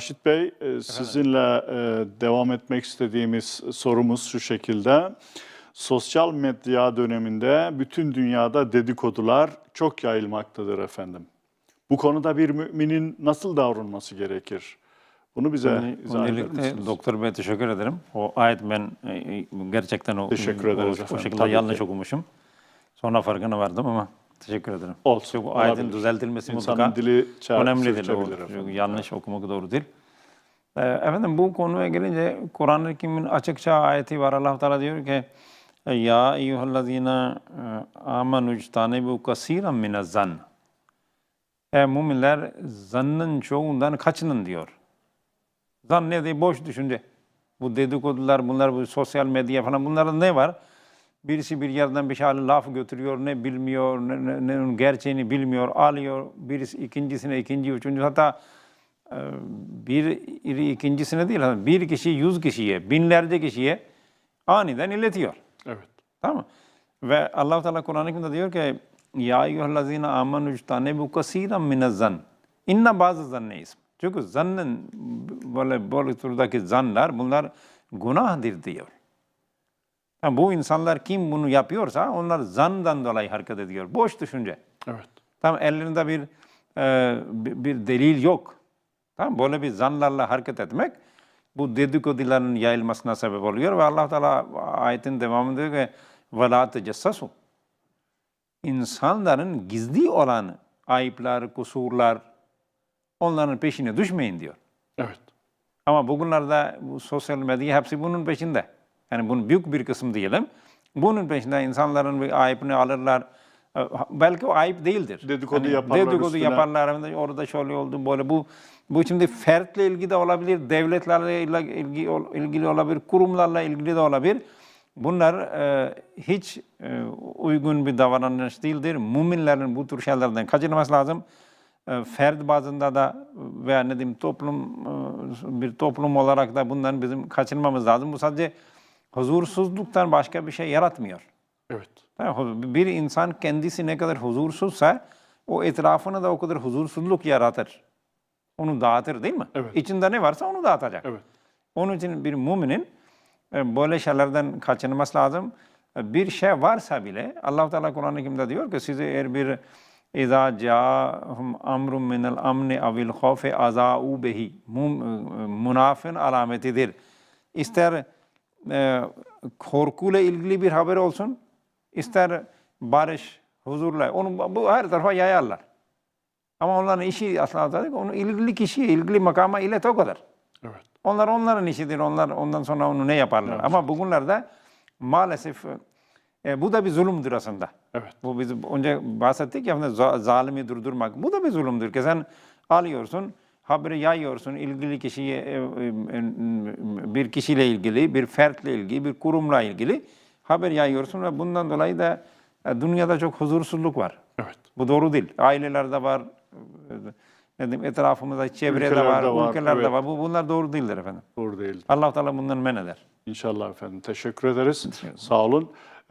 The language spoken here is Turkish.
Raşit Bey, e, sizinle e, devam etmek istediğimiz sorumuz şu şekilde. Sosyal medya döneminde bütün dünyada dedikodular çok yayılmaktadır efendim. Bu konuda bir müminin nasıl davranması gerekir? Bunu bize izah eder Öncelikle misiniz? doktor bey teşekkür ederim. O ayet ben e, e, gerçekten o, Teşekkür o, ederiz o efendim. şekilde Tabii yanlış ki. okumuşum. Sonra farkına vardım ama teşekkür ederim. Olsun, bu ayetin olabilir. düzeltilmesi İnsanın mutlaka dili önemlidir. O, çünkü yanlış okumak doğru değil. Ee, efendim bu konuya gelince Kur'an-ı Kerim'in açıkça ayeti var. Allah Teala diyor ki Ya eyyühellezine amenu ictanebu kasiran minez zann. Ey müminler zannın çoğundan kaçının diyor. Zan ne diye boş düşünce. Bu dedikodular, bunlar bu sosyal medya falan bunlarda ne var? Birisi bir yerden bir şey laf götürüyor, ne bilmiyor, ne, ne, ne gerçeğini bilmiyor, alıyor. Birisi ikincisine, ikinci, üçüncü hatta e, bir iri ikincisine değil, bir kişi yüz kişiye, binlerce kişiye aniden iletiyor. Evet. Tamam mı? Ve Allah Teala Kur'an-ı Kerim'de diyor ki Ya eyyühellezine amenu ictanebu kasiran minez zan. İnna bazı zanne ism. Çünkü zannın böyle böyle turdaki zanlar bunlar günahdır diyor. Yani bu insanlar kim bunu yapıyorsa onlar zandan dolayı hareket ediyor. Boş düşünce. Evet. Tamam ellerinde bir, e, bir, bir delil yok. Tamam böyle bir zanlarla hareket etmek bu dedikoduların yayılmasına sebep oluyor ve Allah Teala ayetin devamında diyor ki وَلَا تَجَسَّسُوا İnsanların gizli olan ayıplar, kusurlar onların peşine düşmeyin diyor. Evet. Ama bugünlerde bu sosyal medya hepsi bunun peşinde. Yani bunun büyük bir kısım diyelim. Bunun peşinde insanların bir ayıpını alırlar. Ee, Belki o ayıp değildir. Dedikodu yaparlar Dedikodu üstüne. yaparlar. Orada şöyle oldu böyle. Bu bu şimdi fertle ilgili de olabilir, devletlerle ilgili, ilgili olabilir, kurumlarla ilgili de olabilir. Bunlar e, hiç e, uygun bir davranış değildir. Müminlerin bu tür şeylerden kaçınması lazım e, ferd bazında da veya ne diyeyim toplum e, bir toplum olarak da bundan bizim kaçınmamız lazım. Bu sadece huzursuzluktan başka bir şey yaratmıyor. Evet. Bir insan kendisi ne kadar huzursuzsa o etrafına da o kadar huzursuzluk yaratır. Onu dağıtır değil mi? Evet. İçinde ne varsa onu dağıtacak. Evet. Onun için bir müminin e, böyle şeylerden kaçınması lazım. E, Bir şey varsa bile Allah Teala Kur'an-ı Kerim'de diyor ki size eğer bir İza ca'ahum amrun minel amni avil khawfi aza'u bihi münafın alametidir. İster e, korkuyla ilgili bir haber olsun, ister barış, huzurla, onu bu her tarafa yayarlar. Ama onların işi aslında onu ilgili kişiye, ilgili makama ilet o kadar. Evet. Onlar onların işidir. Onlar ondan sonra onu ne yaparlar? Ama bugünlerde maalesef e, bu da bir zulümdür aslında. Evet. Bu biz önce bahsettik ya za- zalimi durdurmak. Bu da bir zulümdür ki sen alıyorsun, haberi yayıyorsun ilgili kişiye e, e, bir kişiyle ilgili, bir fertle ilgili, bir kurumla ilgili haber yayıyorsun ve bundan dolayı da e, dünyada çok huzursuzluk var. Evet. Bu doğru değil. Ailelerde var, ne diyeyim, etrafımızda, çevrede Ülkelerde var, var, ülkelerde evet. var. Bu, bunlar doğru değildir efendim. Doğru değil. Allah Teala bundan men eder. İnşallah efendim. Teşekkür ederiz. Sağ olun.